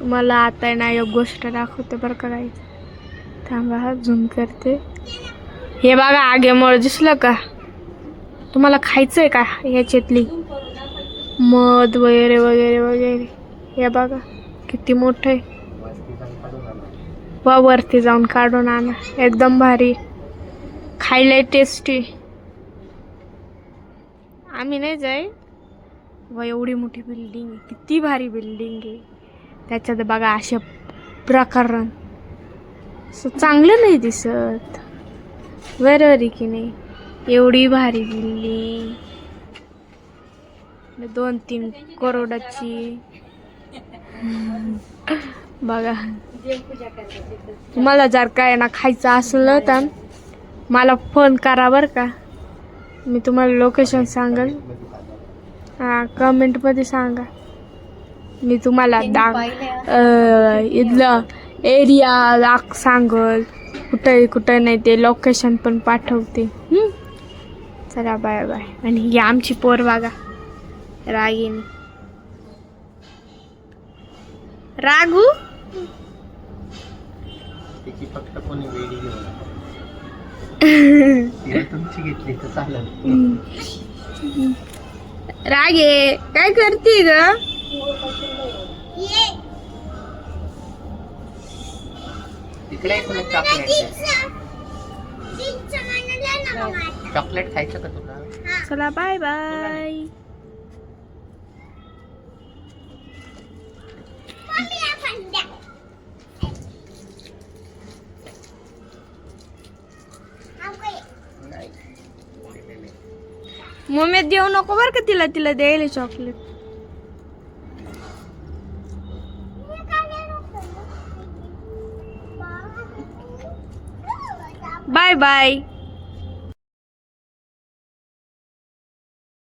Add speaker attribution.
Speaker 1: तुम्हाला आता ना एक गोष्ट दाखवते बरं का काही थांबा हा झूम करते. हे बघा आगेमुळे दिसलं का? तुम्हाला खायचं आहे का ह्याच्यातली? मध वगैरे वगैरे वगैरे. हे बघा किती मोठं आहे. वा वरती जाऊन काढून आणा. एकदम भारी. खायला टेस्टी आम्ही नाही जाय. व एवढी मोठी बिल्डिंग आहे. किती भारी बिल्डिंग आहे. त्याच्यात बघा असे प्रकरण असं चांगलं नाही दिसत. बरोबर की नाही. एवढी भारी दिल्ली. दोन तीन करोडाची. बघा. मला जर काय ना खायचं असलं तर मला फोन करा बरं का. मी तुम्हाला लोकेशन सांगेल हां कमेंटमध्ये सांगा. मी तुम्हाला अं, इथलं एरिया दाख सांगल. कुठं कुठं नाही ते लोकेशन पण पाठवते. हं? चला बाय बाय आणि ही आमची पोर बघा. रागिनी. रागू?
Speaker 2: फक्त कोणी घेतली तर चालेल.
Speaker 1: रागे काय करते ग?
Speaker 2: तिकडे एक मिनिट चॉकलेट चॉकलेट खायचं का तुला?
Speaker 1: चला बाय बाय मम्मी देऊ नको बरं का तिला तिला द्यायला चॉकलेट बाय बाय